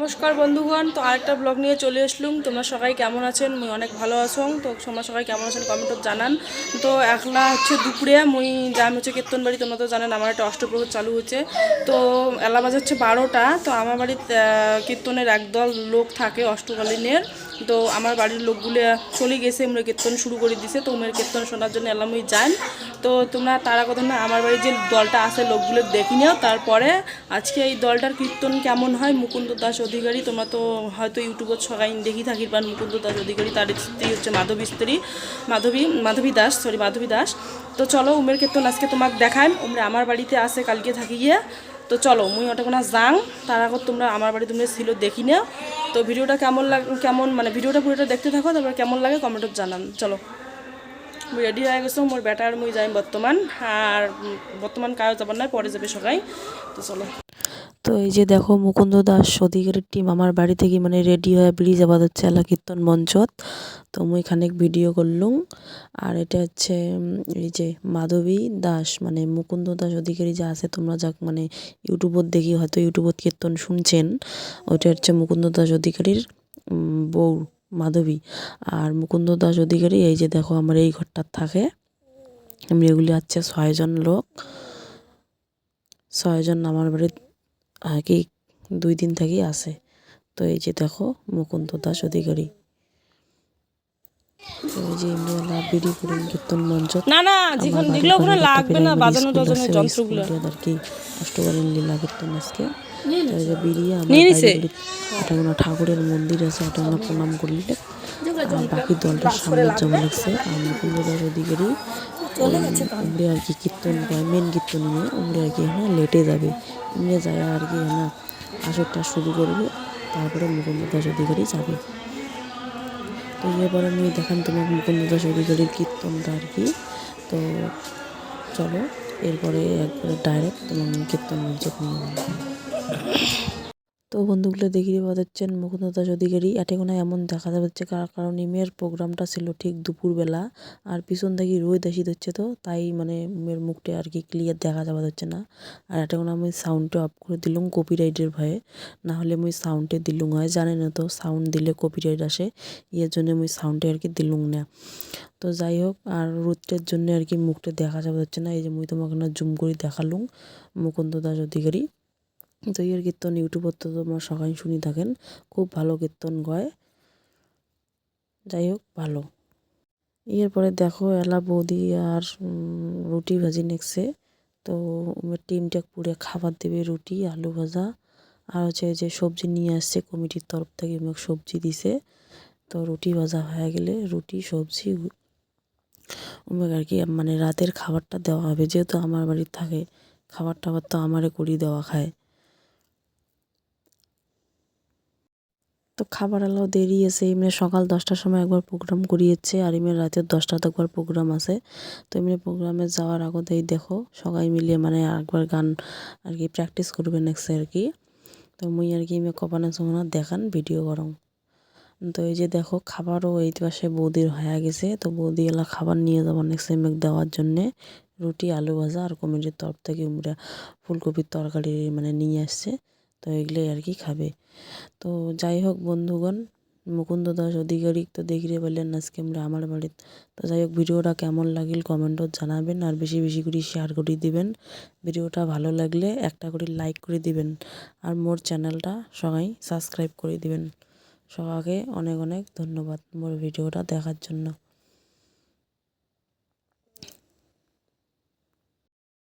নমস্কার বন্ধুগণ, তো আরেকটা ব্লগ নিয়ে চলে আসলুম। তোমরা সবাই কেমন আছেন? মুই অনেক ভালো আছো। তো তোমরা সবাই কেমন আছেন কমেন্ট জানান। তো একলা হচ্ছে দুপুরে, মুই যাম হচ্ছে কীর্তন বাড়ি তোমরা তো জানেন আমার একটা অষ্টপ্রহর চালু হচ্ছে। তো এলা বাজে হচ্ছে বারোটা, তো আমার বাড়িতে কীর্তনের একদল লোক থাকে অষ্টকালীনের। তো আমার বাড়ির লোকগুলো চলে গেছে আমরা কীর্তন শুরু করে দিছে, তো উমের কীর্তন শোনার জন্য এলাম ওই যান। তো তোমরা তারা কথা না আমার বাড়ির যে দলটা আছে, লোকগুলো দেখি নিও, তারপরে আজকে এই দলটার কীর্তন কেমন হয়, মুকুন্দ দাস অধিকারী, তোমরা তো হয়তো ইউটিউবত সবাই দেখি থাকি পান মুকুন্দ দাস অধিকারী, তার স্ত্রী হচ্ছে মাধবী স্ত্রী, মাধবী মাধবী দাস সরি মাধবী দাস। তো চলো উমের কীর্তন আজকে তোমাকে দেখাইম উমরে আমার বাড়িতে আসে কালকে থাকি গিয়ে। তো চলো, মুই ওটা কোনো যাং। তার আগত তোমরা আমার বাড়ি তোমরা ছিল দেখি না তো ভিডিওটা কেমন লাগ, কেমন মানে ভিডিওটা পুরোটা দেখতে থাকো, তারপর কেমন লাগে কমেন্টত জানান। চলো। মুই রেডি হয়ে গেছো, মোর বেটার মুই যাই বর্তমান। আর বর্তমান কায়ও যাবার নাই, পরে যাবে সবাই। তো চলো। তো এই যে দেখো মুকুন্দ দাস অধিকারীর টিম আমার বাড়ি থেকে মানে রেডি হয়ে ব্রিজ আবাদ হচ্ছে এলা কীর্তন মঞ্চত তো মুই খানিক ভিডিও করলুম। আর এটা হচ্ছে এই যে মাধবী দাস মানে মুকুন্দ দাস অধিকারী যা আছে, তোমরা যাক মানে ইউটিউবত দেখি, হয়তো ইউটিউবত কীর্তন শুনছেন। ওইটা হচ্ছে মুকুন্দ দাস অধিকারীর বউ মাধবী। আর মুকুন্দ দাস অধিকারী এই যে দেখো আমার এই ঘরটার থাকে। আমি এগুলি আছে ছয়জন লোক। ছয়জন আমার বাড়ির কি দুই দিন থেকেই আসে তো এই যে দেখো মুকুন্দ দাস অধিকারী। যে বিড়ি কীর্তন মঞ্চ। না না যেখানে যেগুলো ওখানে লাগবে না বাজানো টাজানো যন্ত্রগুলো। আর কি অষ্টকালীন লীলা কীর্তন আজকে। যে বিড়িয়ে ঠাকুরের মন্দির আছে প্রণাম করলে বাকি দলটার সামনে জমা লাগছে আর মুকুন্দ দাস অধিকারী আর কি কীর্তন করে মেন কীর্তন নিয়ে উমরে আর কি হ্যাঁ লেটে যাবে। উমরে যায় আর কি হ্যাঁ আসরটা শুরু করবে, তারপরে মুকুন্দ দাস অধিকারী যাবে। তো এরপরে আমি দেখান তোমার মুকুন্দ দাস অধিকারীর কীর্তনটা আর কি। তো চলো, এরপরে একবারে ডাইরেক্ট তোমার কীর্তন নিয়ে বন্ধুগুলো দেখিয়ে পাচ্ছেন মুকুন্দ দাস অধিকারী। এটেকোনা এমন দেখা যাচ্ছে, কার- কারণ ইমের প্রোগ্রামটা ছিল ঠিক দুপুরবেলা আর পিছন থেকে রোদ আসি হচ্ছে তো, তাই মানে মেয়ের মুখটা আর কি ক্লিয়ার দেখা যাওয়া যাচ্ছে না। আর এটেকোনা আমি সাউন্ডটা অফ করে দিলাম কপিরাইটের ভয়ে। না হলে মুই সাউন্ডে দিলুম, হয়, জানে না তো সাউন্ড দিলে কপিরাইট আসে ইয়ের জন্য আমি সাউন্ডে আর কি দিলুম না। তো যাই হোক, আর রোদটার জন্য আর কি মুখটা দেখা যাওয়া যাচ্ছে না, এই যে মুই তোমাকে না জুম করে দেখালুম মুকুন্দ দাস অধিকারী। তো কীর্তন ইউটিউবত তো তোমরা সবাই শুনি থাকেন। খুব ভালো কীর্তন গয়। যাই হোক, ভালো। এরপরে দেখো, এলা বৌদি আর রুটি ভাজি নেকছে তো টিমটা পুরে খাবার দেবে রুটি, আলু ভাজা। আর হচ্ছে যে সবজি নিয়ে আসছে কমিটির তরফ থেকে উমেক সবজি দিছে। তো রুটি ভাজা হয়ে গেলে রুটি, সবজি উমেক আর কি মানে রাতের খাবারটা দেওয়া হবে। যেহেতু আমার বাড়ির থাকে খাবার টাবার তো আমারে করি দেওয়া খায়। তো খাবার আলাও দেরি আছে। এমনি সকাল দশটার সময় একবার প্রোগ্রাম করিয়েছে আর এমনি রাতের দশটাতে একবার প্রোগ্রাম আছে। তো এমনি প্রোগ্রামে যাওয়ার আগতেই দেখো, সবাই মিলিয়ে মানে একবার গান আর কি প্র্যাকটিস করবে নেক্সট আর কি। তো মুই আর কি এমনি কপানা চোখনা দেখান ভিডিও করং তো এই যে দেখো, খাবারও এই পাশে বৌদির হয়ে গেছে। তো বৌদি এলা খাবার নিয়ে যাব নেক্সট টাইম দেওয়ার জন্যে। রুটি, আলু ভাজা আর কমিটির তরফ থেকে উমরা ফুলকপির তরকারি মানে নিয়ে আসছে। তো এগুলোই আর কি খাবে। তো যাই হোক বন্ধুগণ, মুকুন্দ দাস অধিকারী তো দেখিয়ে বললেন আজকে আমরা আমার বাড়িতে তো যাই হোক ভিডিওটা কেমন লাগিল কমেন্টত জানাবেন আর বেশি বেশি করে শেয়ার করে দিবেন। ভিডিওটা ভালো লাগলে একটা করে লাইক করে দিবেন আর মোর চ্যানেলটা সবাই সাবস্ক্রাইব করে দিবেন। সবাইকে অনেক অনেক ধন্যবাদ মোর ভিডিওটা দেখার জন্য।